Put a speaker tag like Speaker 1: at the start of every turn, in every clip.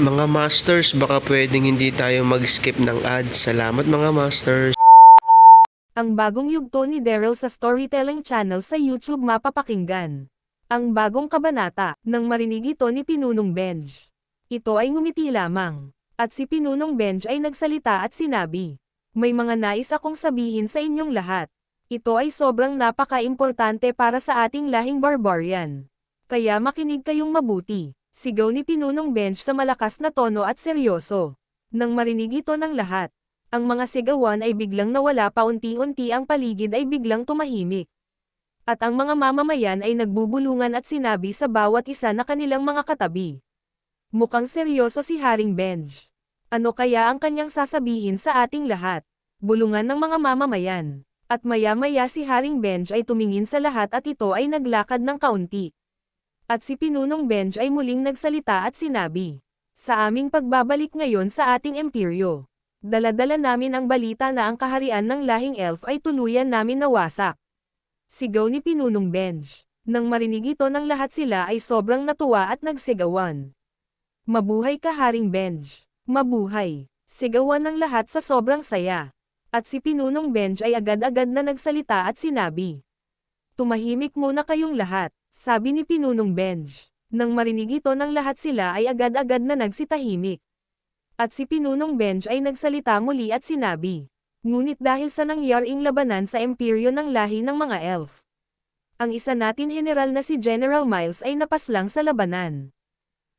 Speaker 1: Mga Masters, baka pwedeng hindi tayo mag-skip ng ads. Salamat mga Masters.
Speaker 2: Ang bagong yugto ni Daryl sa Storytelling Channel sa YouTube mapapakinggan. Ang bagong kabanata, nang marinig ito ni Pinunong Benj. Ito ay ngumiti lamang. At si Pinunong Benj ay nagsalita at sinabi, May mga nais akong sabihin sa inyong lahat. Ito ay sobrang napaka-importante para sa ating lahing barbarian. Kaya makinig kayong mabuti. Sigaw ni Pinunong Benj sa malakas na tono at seryoso. Nang marinig ito ng lahat, ang mga sigawan ay biglang nawala paunti-unti ang paligid ay biglang tumahimik. At ang mga mamamayan ay nagbubulungan at sinabi sa bawat isa na kanilang mga katabi. Mukhang seryoso si Haring Benj. Ano kaya ang kanyang sasabihin sa ating lahat? Bulungan ng mga mamamayan. At maya-maya si Haring Benj ay tumingin sa lahat at ito ay naglakad ng kaunti. At si Pinunong Benj ay muling nagsalita at sinabi, Sa aming pagbabalik ngayon sa ating imperyo, Daladala namin ang balita na ang kaharian ng lahing elf ay tuluyan namin nawasak. Sigaw ni Pinunong Benj. Nang marinig ito ng lahat sila ay sobrang natuwa at nagsigawan. Mabuhay ka Haring Benj. Mabuhay. Sigawan ng lahat sa sobrang saya. At si Pinunong Benj ay agad-agad na nagsalita at sinabi. Tumahimik muna kayong lahat, sabi ni Pinunong Benj. Nang marinig ito ng lahat sila ay agad-agad na nagsitahimik. At si Pinunong Benj ay nagsalita muli at sinabi, Ngunit dahil sa nangyaring labanan sa imperyo ng lahi ng mga elf, ang isa natin general na si General Miles ay napaslang sa labanan.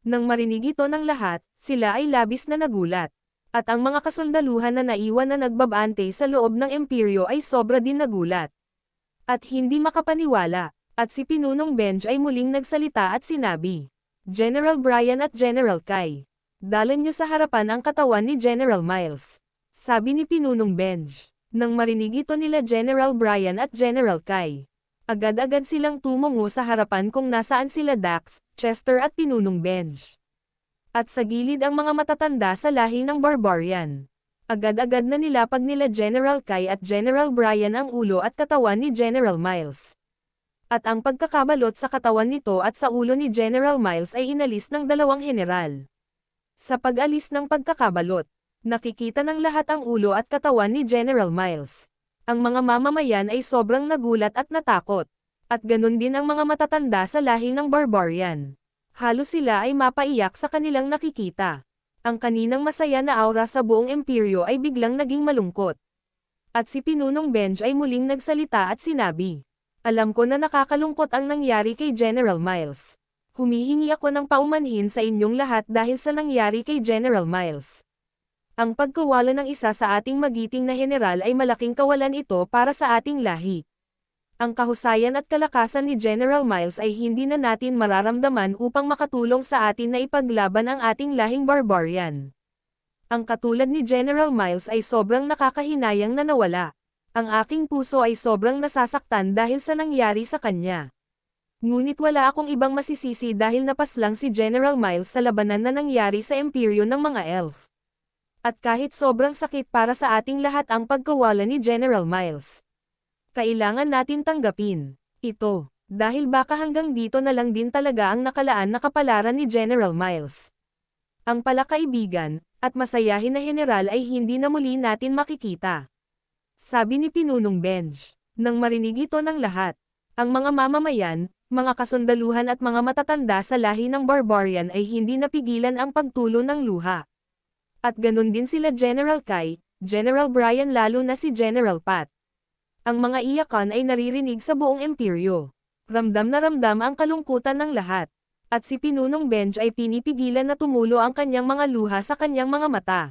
Speaker 2: Nang marinig ito ng lahat, sila ay labis na nagulat. At ang mga kasundaluhan na naiwan na nagbabante sa loob ng imperyo ay sobra din nagulat. At hindi makapaniwala, at si Pinunong Benj ay muling nagsalita at sinabi, General Brian at General Kai, Dalan niyo sa harapan ang katawan ni General Miles. Sabi ni Pinunong Benj. Nang marinig ito nila General Brian at General Kai. Agad-agad silang tumungo sa harapan kung nasaan sila Dax, Chester at Pinunong Benj. At sa gilid ang mga matatanda sa lahi ng barbarian. Agad-agad na nilapag nila General Kai at General Brian ang ulo at katawan ni General Miles. At ang pagkakabalot sa katawan nito at sa ulo ni General Miles ay inalis ng dalawang general. Sa pag-alis ng pagkakabalot, nakikita ng lahat ang ulo at katawan ni General Miles. Ang mga mamamayan ay sobrang nagulat at natakot. At ganun din ang mga matatanda sa lahi ng barbarian. Halos sila ay mapaiyak sa kanilang nakikita. Ang kaninang masaya na aura sa buong imperyo ay biglang naging malungkot. At si Pinunong Benj ay muling nagsalita at sinabi, Alam ko na nakakalungkot ang nangyari kay General Miles. Humihingi ako ng paumanhin sa inyong lahat dahil sa nangyari kay General Miles. Ang pagkawala ng isa sa ating magiting na general ay malaking kawalan ito para sa ating lahi. Ang kahusayan at kalakasan ni General Miles ay hindi na natin mararamdaman upang makatulong sa atin na ipaglaban ang ating lahing barbarian. Ang katulad ni General Miles ay sobrang nakakahinayang na nawala. Ang aking puso ay sobrang nasasaktan dahil sa nangyari sa kanya. Ngunit wala akong ibang masisisi dahil napaslang si General Miles sa labanan na nangyari sa imperyo ng mga elf. At kahit sobrang sakit para sa ating lahat ang pagkawala ni General Miles. Kailangan natin tanggapin ito, dahil baka hanggang dito na lang din talaga ang nakalaan na kapalaran ni General Miles. Ang palakaibigan, at masayahin na general ay hindi na muli natin makikita. Sabi ni Pinunong Benj. Nang marinig ito ng lahat, ang mga mamamayan, mga kasundaluhan at mga matatanda sa lahi ng barbarian ay hindi napigilan ang pagtulo ng luha. At ganun din sila General Kai, General Brian lalo na si General Pat. Ang mga iyakan ay naririnig sa buong imperyo. Ramdam na ramdam ang kalungkutan ng lahat. At si Pinunong Benj ay pinipigilan na tumulo ang kanyang mga luha sa kanyang mga mata.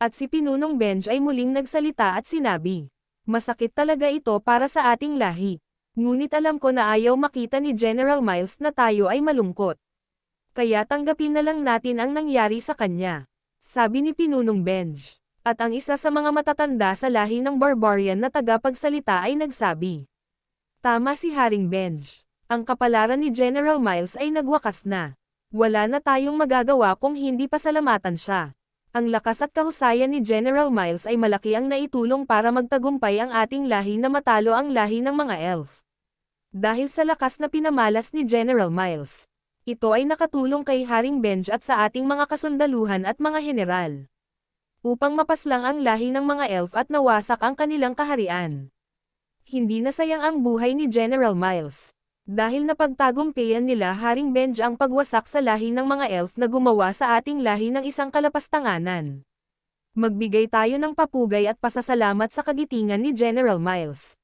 Speaker 2: At si Pinunong Benj ay muling nagsalita at sinabi, Masakit talaga ito para sa ating lahi. Ngunit alam ko na ayaw makita ni General Miles na tayo ay malungkot. Kaya tanggapin na lang natin ang nangyari sa kanya. Sabi ni Pinunong Benj. At ang isa sa mga matatanda sa lahi ng barbarian na tagapagsalita ay nagsabi. Tama si Haring Benj. Ang kapalaran ni General Miles ay nagwakas na. Wala na tayong magagawa kung hindi pasalamatan siya. Ang lakas at kahusayan ni General Miles ay malaki ang naitulong para magtagumpay ang ating lahi na matalo ang lahi ng mga elf. Dahil sa lakas na pinamalas ni General Miles, ito ay nakatulong kay Haring Benj at sa ating mga kasundaluhan at mga general. Upang mapaslang ang lahi ng mga elf at nawasak ang kanilang kaharian. Hindi na sayang ang buhay ni General Miles. Dahil napagtagumpayan nila Haring Benj ang pagwasak sa lahi ng mga elf na gumawa sa ating lahi ng isang kalapastanganan. Magbigay tayo ng papugay at pasasalamat sa kagitingan ni General Miles.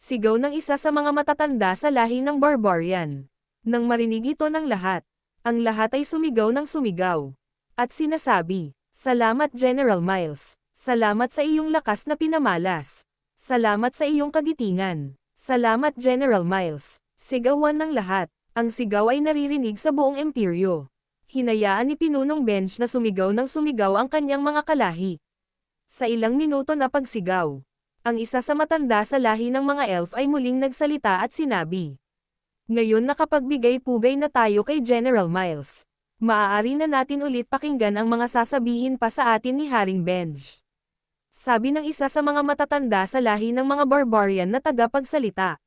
Speaker 2: Sigaw ng isa sa mga matatanda sa lahi ng barbarian. Nang marinig ito ng lahat, ang lahat ay sumigaw ng sumigaw. At sinasabi, Salamat General Miles. Salamat sa iyong lakas na pinamalas. Salamat sa iyong kagitingan. Salamat General Miles. Sigawan ng lahat. Ang sigaw ay naririnig sa buong imperyo. Hinayaan ni Pinunong Bench na sumigaw ng sumigaw ang kanyang mga kalahi. Sa ilang minuto na pagsigaw, ang isa sa matanda sa lahi ng mga elf ay muling nagsalita at sinabi. Ngayon nakapagbigay-pugay na tayo kay General Miles. Maaari na natin ulit pakinggan ang mga sasabihin pa sa atin ni Haring Benj. Sabi ng isa sa mga matatanda sa lahi ng mga barbarian na tagapagsalita.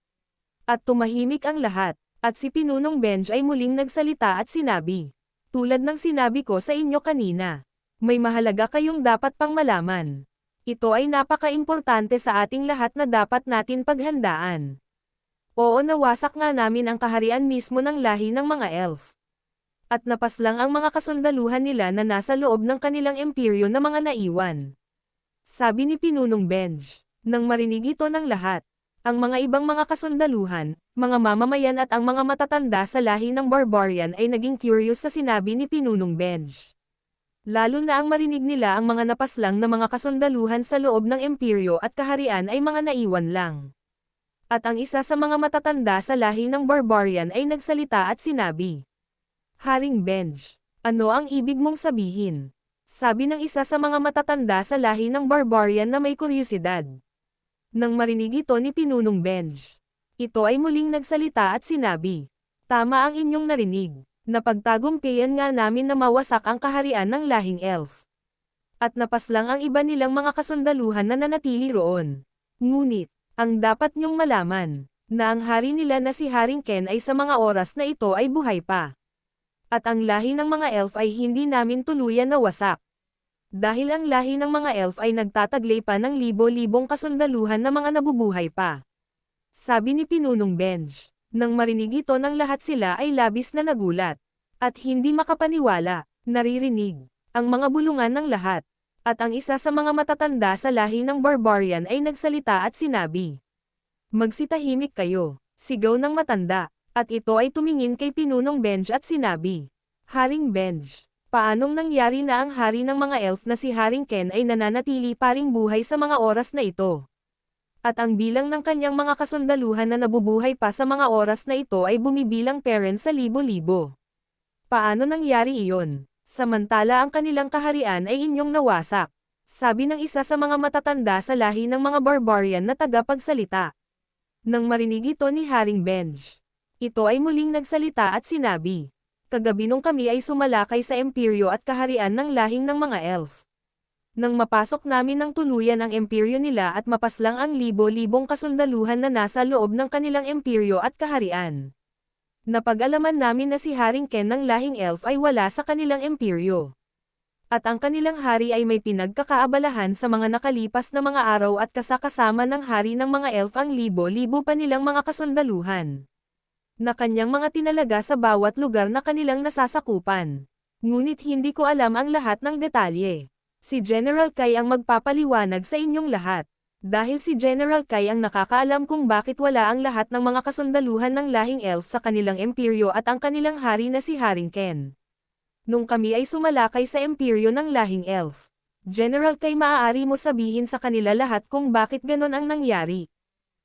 Speaker 2: At tumahimik ang lahat, at si Pinunong Benj ay muling nagsalita at sinabi. Tulad ng sinabi ko sa inyo kanina, may mahalaga kayong dapat pang malaman. Ito ay napaka-importante sa ating lahat na dapat natin paghandaan. Oo nawasak nga namin ang kaharian mismo ng lahi ng mga elf. At napaslang ang mga kasundaluhan nila na nasa loob ng kanilang imperyo na mga naiwan. Sabi ni Pinunong Benj, nang marinig ito ng lahat, ang mga ibang mga kasundaluhan, mga mamamayan at ang mga matatanda sa lahi ng barbarian ay naging curious sa sinabi ni Pinunong Benj. Lalo na ang marinig nila ang mga napaslang na mga kasundaluhan sa loob ng imperyo at kaharian ay mga naiwan lang. At ang isa sa mga matatanda sa lahi ng barbarian ay nagsalita at sinabi, Haring Benj, ano ang ibig mong sabihin? Sabi ng isa sa mga matatanda sa lahi ng barbarian na may kuryosidad. Nang marinig ito ni Pinunong Benj, ito ay muling nagsalita at sinabi, Tama ang inyong narinig, na pagtagumpayan nga namin na mawasak ang kaharian ng lahing elf. At napaslang ang iba nilang mga kasundaluhan na nanatili roon. Ngunit, ang dapat niyong malaman, na ang hari nila na si Haring Ken ay sa mga oras na ito ay buhay pa. At ang lahi ng mga elf ay hindi namin tuluyan na wasak. Dahil ang lahi ng mga elf ay nagtataglay pa ng libo-libong kasundaluhan na mga nabubuhay pa. Sabi ni Pinunong Benj, nang marinig ito ng lahat sila ay labis na nagulat. At hindi makapaniwala, naririnig, ang mga bulungan ng lahat. At ang isa sa mga matatanda sa lahi ng barbarian ay nagsalita at sinabi. Magsitahimik kayo, sigaw ng matanda, at ito ay tumingin kay Pinunong Benj at sinabi. Haring Benj, paanong nangyari na ang hari ng mga elf na si Haring Ken ay nananatili pa ring buhay sa mga oras na ito? At ang bilang ng kanyang mga kasundaluhan na nabubuhay pa sa mga oras na ito ay bumibilang parents sa libo-libo. Paano nangyari iyon? Samantala ang kanilang kaharian ay inyong nawasak. Sabi ng isa sa mga matatanda sa lahi ng mga barbarian na tagapagsalita. Nang marinig ito ni Haring Benj, ito ay muling nagsalita at sinabi, Kagabi nung kami ay sumalakay sa imperyo at kaharian ng lahing ng mga elf. Nang mapasok namin ng tuluyan ang imperyo nila at mapaslang ang libo-libong kasundaluhan na nasa loob ng kanilang imperyo at kaharian. Napag-alaman namin na si Haring Ken ng lahing elf ay wala sa kanilang imperyo. At ang kanilang hari ay may pinagkakaabalahan sa mga nakalipas na mga araw at kasakasama ng hari ng mga elf ang libo-libo pa nilang mga kasundaluhan. Na kanyang mga tinalaga sa bawat lugar na kanilang nasasakupan. Ngunit hindi ko alam ang lahat ng detalye. Si General Kai ang magpapaliwanag sa inyong lahat. Dahil si General Kai ang nakakaalam kung bakit wala ang lahat ng mga kasundaluhan ng lahing elf sa kanilang emperyo at ang kanilang hari na si Haring Ken. Nung kami ay sumalakay sa emperyo ng lahing elf. General Kai maaari mo sabihin sa kanila lahat kung bakit ganon ang nangyari.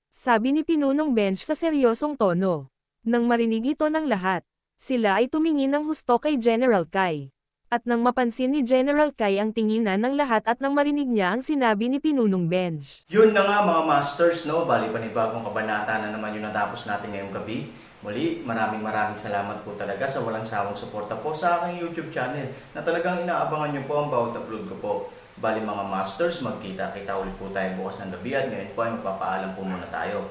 Speaker 2: Sabi ni Pinunong Bench sa seryosong tono. Nang marinig ito ng lahat, sila ay tumingin ng husto kay General Kai. At nang mapansin ni General Kai ang tinginan ng lahat at nang marinig niya ang sinabi ni Pinunong Bench.
Speaker 3: Yun na nga mga masters, no? Bali panibagong kabanata na naman yung natapos natin ngayong gabi. Muli, maraming maraming salamat po talaga sa walang sawang suporta po sa aking YouTube channel na talagang inaabangan niyo po ang bawat upload ko po. Bali mga masters, magkita-kita ulit po tayo bukas ng gabi at ngayon po ay magpapaalam po muna tayo.